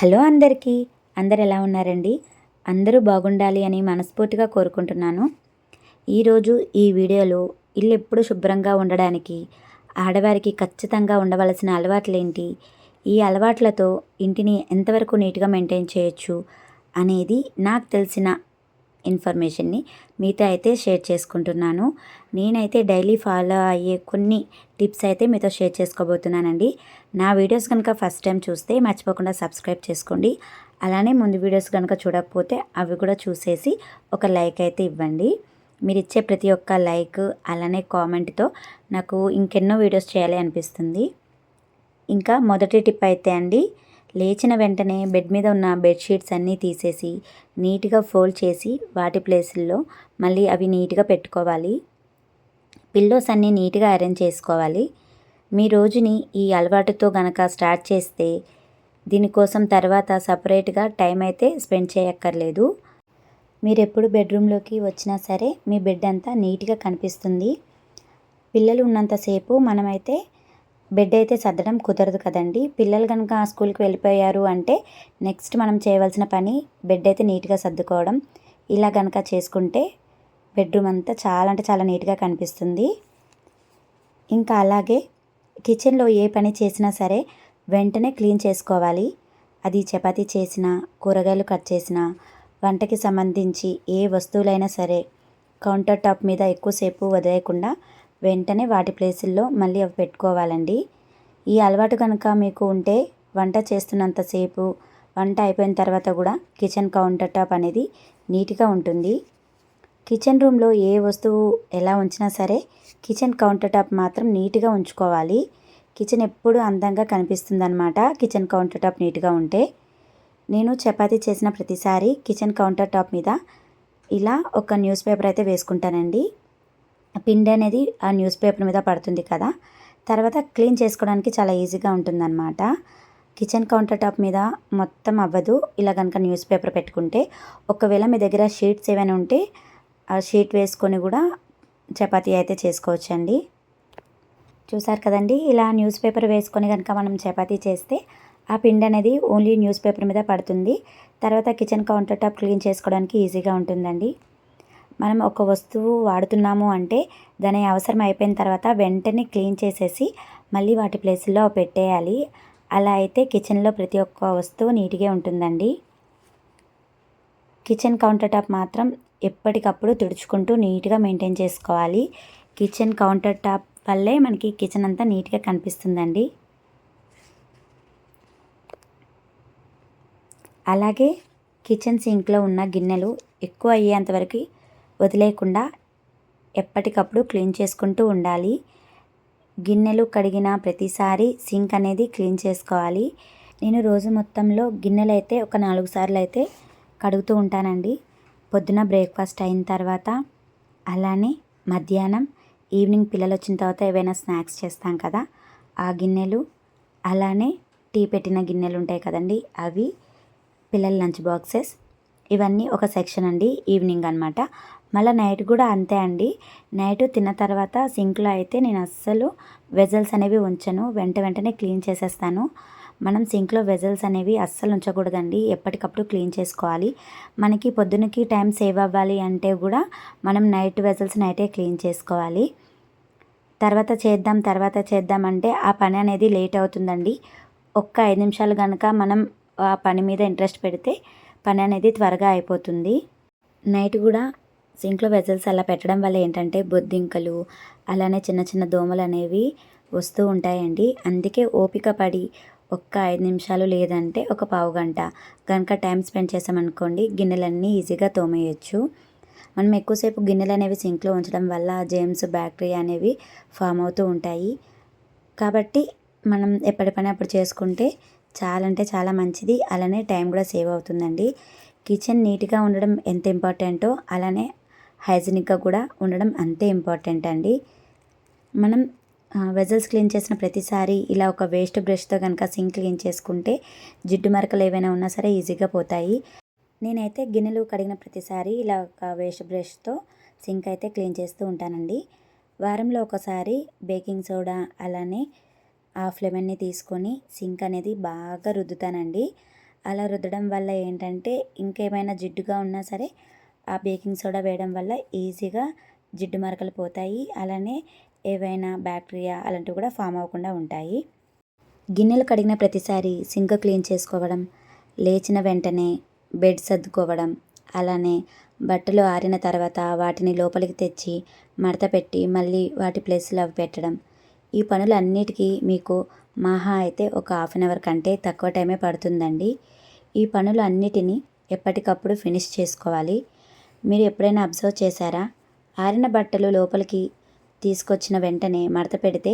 Hello అందరికీ. అందరు ఎలా ఉన్నారండి? అందరూ బాగుండాలి అని మనస్ఫూర్తిగా కోరుకుంటున్నాను. ఈరోజు ఈ వీడియోలో ఇల్లు ఎప్పుడు శుభ్రంగా ఉండడానికి ఆడవారికి ఖచ్చితంగా ఉండవలసిన అలవాట్లు ఏంటి ఈ అలవాట్లతో ఇంటిని ఎంతవరకు నీట్గా మెయింటైన్ చేయొచ్చు అనేది నాకు తెలిసిన ఇన్ఫర్మేషన్ని మీతో అయితే షేర్ చేసుకుంటున్నాను. నేనైతే డైలీ ఫాలో అయ్యే కొన్ని టిప్స్ అయితే మీతో షేర్ చేసుకోబోతున్నానండి. నా వీడియోస్ కనుక ఫస్ట్ టైం చూస్తే మర్చిపోకుండా సబ్స్క్రైబ్ చేసుకోండి. అలానే ముందు వీడియోస్ కనుక చూడకపోతే అవి కూడా చూసేసి ఒక లైక్ అయితే ఇవ్వండి. మీరు ఇచ్చే ప్రతి ఒక్క లైక్ అలానే కామెంట్తో నాకు ఇంకెన్నో వీడియోస్ చేయాలి అనిపిస్తుంది. ఇంకా మొదటి టిప్ అయితే అండి లేచిన వెంటనే బెడ్ మీద ఉన్న బెడ్షీట్స్ అన్నీ తీసేసి నీట్గా ఫోల్డ్ చేసి వాటి ప్లేసుల్లో మళ్ళీ అవి నీట్గా పెట్టుకోవాలి. పిల్లోస్ అన్నీ నీట్గా అరేంజ్ చేసుకోవాలి. మీ రోజుని ఈ అలవాటుతో గనక స్టార్ట్ చేస్తే దీనికోసం తర్వాత సపరేట్గా టైం అయితే స్పెండ్ చేయక్కర్లేదు. మీరు ఎప్పుడు బెడ్రూమ్లోకి వచ్చినా సరే మీ బెడ్ అంతా నీట్గా కనిపిస్తుంది. పిల్లలు ఉన్నంతసేపు మనమైతే బెడ్ అయితే సర్దడం కుదరదు కదండి. పిల్లలు కనుక స్కూల్కి వెళ్ళిపోయారు అంటే నెక్స్ట్ మనం చేయవలసిన పని బెడ్ అయితే నీట్గా సర్దుకోవడం. ఇలా కనుక చేసుకుంటే బెడ్రూమ్ అంతా చాలా అంటే చాలా నీట్గా కనిపిస్తుంది. ఇంకా అలాగే కిచెన్లో ఏ పని చేసినా సరే వెంటనే క్లీన్ చేసుకోవాలి. అది చపాతీ చేసినా కూరగాయలు కట్ చేసినా వంటకి సంబంధించి ఏ వస్తువులైనా సరే కౌంటర్ టాప్ మీద ఎక్కువసేపు వదిలేయకుండా వెంటనే వాటి ప్లేసుల్లో మళ్ళీ అవి పెట్టుకోవాలండి. ఈ అలవాటు కనుక మీకు ఉంటే వంట చేస్తున్నంతసేపు వంట అయిపోయిన తర్వాత కూడా కిచెన్ కౌంటర్ టాప్ అనేది నీట్గా ఉంటుంది. కిచెన్ రూమ్లో ఏ వస్తువు ఎలా ఉంచినా సరే కిచెన్ కౌంటర్ టాప్ మాత్రం నీట్గా ఉంచుకోవాలి. కిచెన్ ఎప్పుడు అందంగా కనిపిస్తుంది అనమాట కిచెన్ కౌంటర్ టాప్ నీట్గా ఉంటే. నేను చపాతీ చేసిన ప్రతిసారి కిచెన్ కౌంటర్ టాప్ మీద ఇలా ఒక న్యూస్ పేపర్ అయితే వేసుకుంటానండి. పిండి అనేది ఆ న్యూస్ పేపర్ మీద పడుతుంది కదా. తర్వాత క్లీన్ చేసుకోవడానికి చాలా ఈజీగా ఉంటుందన్నమాట. కిచెన్ కౌంటర్ టాప్ మీద మొత్తం అవ్వదు. ఇలా కనుక న్యూస్ పేపర్ పెట్టుకుంటే ఒకవేళ మీ దగ్గర షీట్స్ ఏమైనా ఉంటే ఆ షీట్ వేసుకొని కూడా చపాతీ అయితే చేసుకోవచ్చండి. చూసారు కదండి ఇలా న్యూస్ పేపర్ వేసుకొని కనుక మనం చపాతీ చేస్తే ఆ పిండి అనేది ఓన్లీ న్యూస్ పేపర్ మీద పడుతుంది. తర్వాత కిచెన్ కౌంటర్ టాప్ క్లీన్ చేసుకోవడానికి ఈజీగా ఉంటుందండి. మనం ఒక వస్తువు వాడుతున్నాము అంటే దాని అవసరం అయిపోయిన తర్వాత వెంటనే క్లీన్ చేసేసి మళ్ళీ వాటి ప్లేస్లో పెట్టేయాలి. అలా అయితే కిచెన్లో ప్రతి ఒక్క వస్తువు నీట్గా ఉంటుందండి. కిచెన్ కౌంటర్ టాప్ మాత్రం ఎప్పటికప్పుడు తుడుచుకుంటూ నీట్గా మెయింటైన్ చేసుకోవాలి. కిచెన్ కౌంటర్ టాప్ వల్లే మనకి కిచెన్ అంతా నీట్గా కనిపిస్తుందండి. అలాగే కిచెన్ సింక్లో ఉన్న గిన్నెలు ఎక్కువ అయ్యేంతవరకు వదిలేయకుండా ఎప్పటికప్పుడు క్లీన్ చేసుకుంటూ ఉండాలి. గిన్నెలు కడిగిన ప్రతిసారి సింక్ అనేది క్లీన్ చేసుకోవాలి. నేను రోజు మొత్తంలో గిన్నెలు అయితే ఒక నాలుగు సార్లు అయితే కడుగుతూ ఉంటానండి. పొద్దున బ్రేక్ఫాస్ట్ అయిన తర్వాత అలానే మధ్యాహ్నం ఈవినింగ్ పిల్లలు వచ్చిన తర్వాత ఏవైనా స్నాక్స్ చేస్తాం కదా ఆ గిన్నెలు అలానే టీ పెట్టిన గిన్నెలు ఉంటాయి కదండి అవి పిల్లల లంచ్ బాక్సెస్. ఇవన్నీ ఒక సెక్షన్ అండి ఈవినింగ్ అనమాట మళ్ళీ నైట్ కూడా అంతే అండి. నైట్ తిన్న తర్వాత సింక్లో అయితే నేను అస్సలు వెజల్స్ అనేవి ఉంచను. వెంట వెంటనే క్లీన్ చేసేస్తాను. మనం సింక్లో వెజల్స్ అనేవి అస్సలు ఉంచకూడదండి. ఎప్పటికప్పుడు క్లీన్ చేసుకోవాలి. మనకి పొద్దునకి టైం సేవ్ అవ్వాలి అంటే కూడా మనం నైట్ వెజల్స్ నైటే క్లీన్ చేసుకోవాలి. తర్వాత చేద్దాం తర్వాత చేద్దాం అంటే ఆ పని అనేది లేట్ అవుతుందండి. ఒక్క ఐదు నిమిషాలు కనుక మనం ఆ పని మీద ఇంట్రెస్ట్ పెడితే పని అనేది త్వరగా అయిపోతుంది. నైట్ కూడా సింక్లో వెజల్స్ అలా పెట్టడం వల్ల ఏంటంటే బొద్దింకలు అలానే చిన్న చిన్న దోమలు అనేవి వస్తూ ఉంటాయండి. అందుకే ఓపిక పడి ఒక్క ఐదు నిమిషాలు లేదంటే ఒక పావు గంట కనుక టైం స్పెండ్ చేసామనుకోండి గిన్నెలన్నీ ఈజీగా తోమేయచ్చు. మనం ఎక్కువసేపు గిన్నెలు అనేవి సింక్లో ఉంచడం వల్ల జేమ్స్ బ్యాక్టీరియా అనేవి ఫామ్ అవుతూ ఉంటాయి. కాబట్టి మనం ఎప్పటి పని అప్పుడు చేసుకుంటే చాలా అంటే చాలా మంచిది. అలానే టైం కూడా సేవ్ అవుతుందండి. కిచెన్ నీట్గా ఉండడం ఎంత ఇంపార్టెంటో అలానే హైజీనిక్గా కూడా ఉండడం అంతే ఇంపార్టెంట్ అండి. మనం వెజల్స్ క్లీన్ చేసిన ప్రతిసారి ఇలా ఒక వేస్ట్ బ్రష్తో కనుక సింక్ క్లీన్ చేసుకుంటే జిడ్డు మరకలు ఏవైనా ఉన్నా సరే ఈజీగా పోతాయి. నేనైతే గిన్నెలు కడిగిన ప్రతిసారి ఇలా ఒక వేస్ట్ బ్రష్తో సింక్ అయితే క్లీన్ చేస్తూ ఉంటానండి. వారంలో ఒకసారి బేకింగ్ సోడా అలానే హాఫ్ లెమన్ని తీసుకొని సింక్ అనేది బాగా రుద్దుతానండి. అలా రుద్దడం వల్ల ఏంటంటే ఇంకేమైనా జిడ్డుగా ఉన్నా సరే ఆ బేకింగ్ సోడా వేయడం వల్ల ఈజీగా జిడ్డు మరకలు పోతాయి. అలానే ఏవైనా బ్యాక్టీరియా అలాంటివి కూడా ఫామ్ అవ్వకుండా ఉంటాయి. గిన్నెలు కడిగిన ప్రతిసారి సింక్ క్లీన్ చేసుకోవడం లేచిన వెంటనే బెడ్ సర్దుకోవడం అలానే బట్టలు ఆరిన తర్వాత వాటిని లోపలికి తెచ్చి మడత పెట్టి మళ్ళీ వాటి ప్లేస్లో అవి పెట్టడం. ఈ పనులన్నిటికీ మీకు మహా అయితే ఒక హాఫ్ అన్ అవర్ కంటే తక్కువ టైమే పడుతుందండి. ఈ పనులు అన్నిటినీ ఎప్పటికప్పుడు ఫినిష్ చేసుకోవాలి. మీరు ఎప్పుడైనా అబ్జర్వ్ చేశారా? ఆరిన బట్టలు లోపలికి తీసుకొచ్చిన వెంటనే మడత పెడితే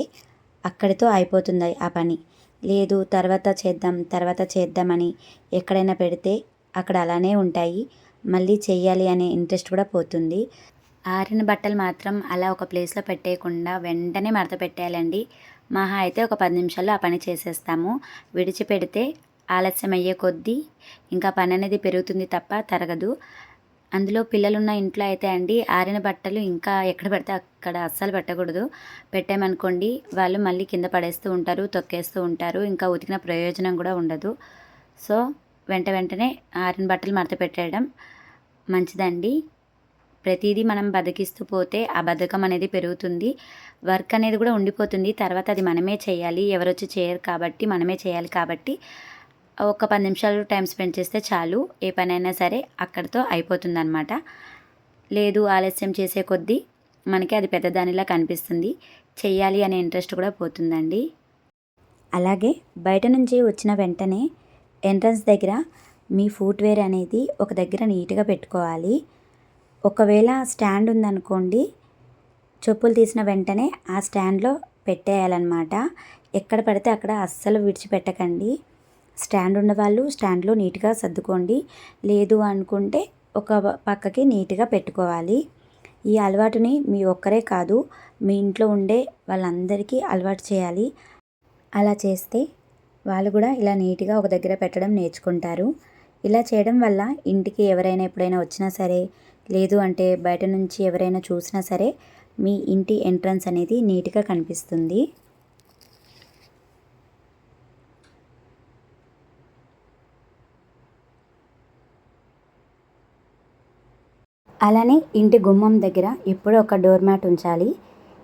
అక్కడితో అయిపోతుంది ఆ పని? లేదు తర్వాత చేద్దాం తర్వాత చేద్దామని ఎక్కడైనా పెడితే అక్కడ అలానే ఉంటాయి. మళ్ళీ చేయాలి అనే ఇంట్రెస్ట్ కూడా పోతుంది. ఆరిన బట్టలు మాత్రం అలా ఒక ప్లేస్లో పెట్టేయకుండా వెంటనే మడత పెట్టేయాలండి. మహా అయితే ఒక పది నిమిషాల్లో ఆ పని చేసేస్తాము. విడిచిపెడితే ఆలస్యం అయ్యే కొద్దీ ఇంకా పని అనేది పెరుగుతుంది తప్ప తరగదు. అందులో పిల్లలున్న ఇంట్లో అయితే అండి ఆరిన బట్టలు ఇంకా ఎక్కడ పడితే అక్కడ అస్సలు పెట్టకూడదు. పెట్టామనుకోండి వాళ్ళు మళ్ళీ కింద పడేస్తూ ఉంటారు తొక్కేస్తూ ఉంటారు ఇంకా ఉతికిన ప్రయోజనం కూడా ఉండదు. సో వెంట వెంటనే ఆరిన బట్టలు మడత పెట్టేయడం మంచిదండి. ప్రతిదీ మనం బతికిస్తూ పోతే ఆ బద్ధకం అనేది పెరుగుతుంది. వర్క్ అనేది కూడా ఉండిపోతుంది. తర్వాత అది మనమే చేయాలి. ఎవరొచ్చి చేయరు కాబట్టి మనమే చేయాలి కాబట్టి ఒక పది నిమిషాలు టైం స్పెండ్ చేస్తే చాలు. ఏ పనైనా సరే అక్కడితో అయిపోతుందన్నమాట. లేదు ఆలస్యం చేసే కొద్దీ మనకి అది పెద్దదానిలా కనిపిస్తుంది. చెయ్యాలి అనే ఇంట్రెస్ట్ కూడా పోతుందండి. అలాగే బయట నుంచి వచ్చిన వెంటనే ఎంట్రన్స్ దగ్గర మీ ఫుట్వేర్ అనేది ఒక దగ్గర నీట్గా పెట్టుకోవాలి. ఒకవేళ స్టాండ్ ఉందనుకోండి చెప్పులు తీసిన వెంటనే ఆ స్టాండ్లో పెట్టేయాలన్నమాట. ఎక్కడ పడితే అక్కడ అస్సలు విడిచిపెట్టకండి. స్టాండ్ ఉన్నవాళ్ళు స్టాండ్లో నీట్గా సర్దుకోండి. లేదు అనుకుంటే ఒక పక్కకి నీట్గా పెట్టుకోవాలి. ఈ అలవాటుని మీ ఒక్కరే కాదు మీ ఇంట్లో ఉండే వాళ్ళందరికీ అలవాటు చేయాలి. అలా చేస్తే వాళ్ళు కూడా ఇలా నీట్గా ఒక దగ్గర పెట్టడం నేర్చుకుంటారు. ఇలా చేయడం వల్ల ఇంటికి ఎవరైనా ఎప్పుడైనా వచ్చినా సరే లేదు అంటే బయట నుంచి ఎవరైనా చూసినా సరే మీ ఇంటి ఎంట్రన్స్ అనేది నీట్గా కనిపిస్తుంది. అలానే ఇంటి గుమ్మం దగ్గర ఎప్పుడూ ఒక డోర్ మ్యాట్ ఉంచాలి.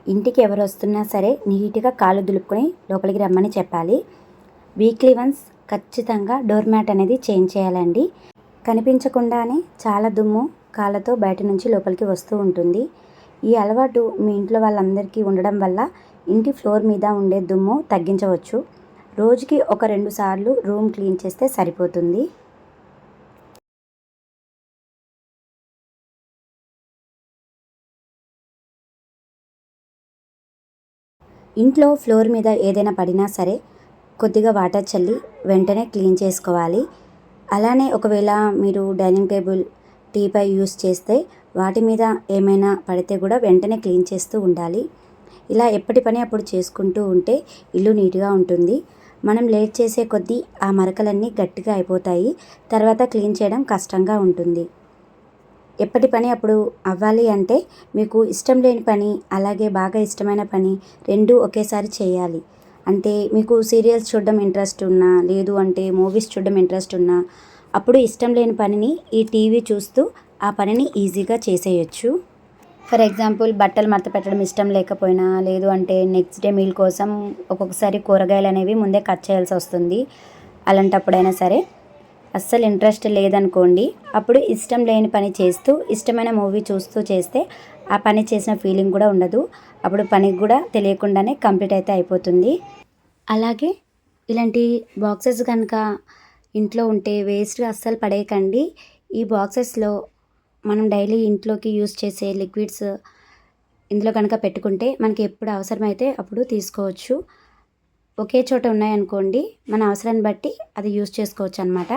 ఇంటికి ఎవరు వస్తున్నా సరే నీట్గా కాళ్ళు దులుపుకొని లోపలికి రమ్మని చెప్పాలి. వీక్లీ వన్స్ ఖచ్చితంగా డోర్ మ్యాట్ అనేది చేంజ్ చేయాలండి. కనిపించకుండానే చాలా దుమ్ము కాళ్ళతో బయట నుంచి లోపలికి వస్తూ ఉంటుంది. ఈ అలవాటు మీ ఇంట్లో వాళ్ళందరికీ ఉండడం వల్ల ఇంటి ఫ్లోర్ మీద ఉండే దుమ్ము తగ్గించవచ్చు. రోజుకి ఒక రెండు సార్లు రూమ్ క్లీన్ చేస్తే సరిపోతుంది. ఇంట్లో ఫ్లోర్ మీద ఏదైనా పడినా సరే కొద్దిగా వాటర్ చల్లి వెంటనే క్లీన్ చేసుకోవాలి. అలానే ఒకవేళ మీరు డైనింగ్ టేబుల్ టీపై యూస్ చేస్తే వాటి మీద ఏమైనా పడితే కూడా వెంటనే క్లీన్ చేస్తూ ఉండాలి. ఇలా ఎప్పటి పని అప్పుడు చేసుకుంటూ ఉంటే ఇల్లు నీట్గా ఉంటుంది. మనం లేట్ చేసే కొద్దీ ఆ మరకలన్నీ గట్టిగా అయిపోతాయి. తర్వాత క్లీన్ చేయడం కష్టంగా ఉంటుంది. ఎప్పటి పని అప్పుడు అవ్వాలి అంటే మీకు ఇష్టం లేని పని అలాగే బాగా ఇష్టమైన పని రెండు ఒకేసారి చేయాలి. అంటే మీకు సీరియల్స్ చూడడం ఇంట్రెస్ట్ ఉన్నా లేదు అంటే మూవీస్ చూడడం ఇంట్రెస్ట్ ఉన్నా అప్పుడు ఇష్టం లేని పనిని ఈ టీవీ చూస్తూ ఆ పనిని ఈజీగా చేసేయచ్చు. ఫర్ ఎగ్జాంపుల్ బట్టలు మడత పెట్టడం ఇష్టం లేకపోయినా లేదు అంటే నెక్స్ట్ డే మీల్ కోసం ఒక్కొక్కసారి కూరగాయలు అనేవి ముందే కట్ చేయాల్సి వస్తుంది. అలాంటప్పుడైనా సరే అస్సలు ఇంట్రెస్ట్ లేదనుకోండి. అప్పుడు ఇష్టం లేని పని చేస్తూ ఇష్టమైన మూవీ చూస్తూ చేస్తే ఆ పని చేసిన ఫీలింగ్ కూడా ఉండదు. అప్పుడు పనికి కూడా తెలియకుండానే కంప్లీట్ అయితే అయిపోతుంది. అలాగే ఇలాంటి బాక్సెస్ కనుక ఇంట్లో ఉంటే వేస్ట్గా అస్సలు పడేయకండి. ఈ బాక్సెస్లో మనం డైలీ ఇంట్లోకి యూస్ చేసే లిక్విడ్స్ ఇందులో కనుక పెట్టుకుంటే మనకి ఎప్పుడు అవసరమైతే అప్పుడు తీసుకోవచ్చు. ఒకే చోట ఉన్నాయనుకోండి మన అవసరాన్ని బట్టి అది యూస్ చేసుకోవచ్చు అనమాట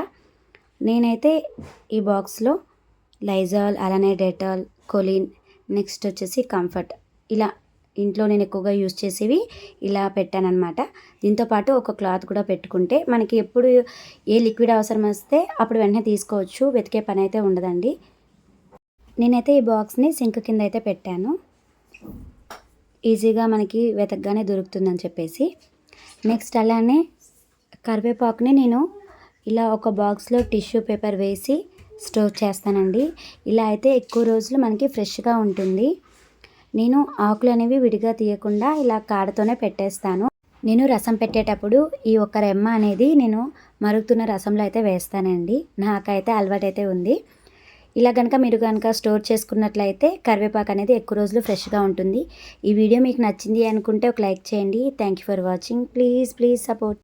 నేనైతే ఈ బాక్స్లో లైజాల్ అలానే డెటాల్ కొలిన్ నెక్స్ట్ వచ్చేసి కంఫర్ట్. ఇలా ఇంట్లో నేను ఎక్కువగా యూస్ చేసేవి ఇలా పెట్టానమాట దీంతోపాటు ఒక క్లాత్ కూడా పెట్టుకుంటే మనకి ఎప్పుడు ఏ లిక్విడ్ అవసరం వస్తే అప్పుడు వెంటనే తీసుకోవచ్చు వెతికే పని అయితే ఉండదండి. నేనైతే ఈ బాక్స్ని సింక్ కింద అయితే పెట్టాను. ఈజీగా మనకి వెతకగానే దొరుకుతుందని చెప్పేసి. నెక్స్ట్ అలానే కరివేపాకుని నేను ఇలా ఒక బాక్స్లో టిష్యూ పేపర్ వేసి స్టోర్ చేస్తానండి. ఇలా అయితే ఎక్కువ రోజులు మనకి ఫ్రెష్గా ఉంటుంది. నేను ఆకులు అనేవి విడిగా తీయకుండా ఇలా కాడతోనే పెట్టేస్తాను. నేను రసం పెట్టేటప్పుడు ఈ ఒక్క రెమ్మ అనేది నేను మరుగుతున్న రసంలో అయితే వేస్తానండి. నాకైతే అలవాటైతే ఉంది. ఇలా కనుక మీరు కనుక స్టోర్ చేసుకున్నట్లయితే కరివేపాకు అనేది ఎక్కువ రోజులు ఫ్రెష్గా ఉంటుంది. ఈ వీడియో మీకు నచ్చింది అనుకుంటే ఒక లైక్ చేయండి. Thank you for watching please please support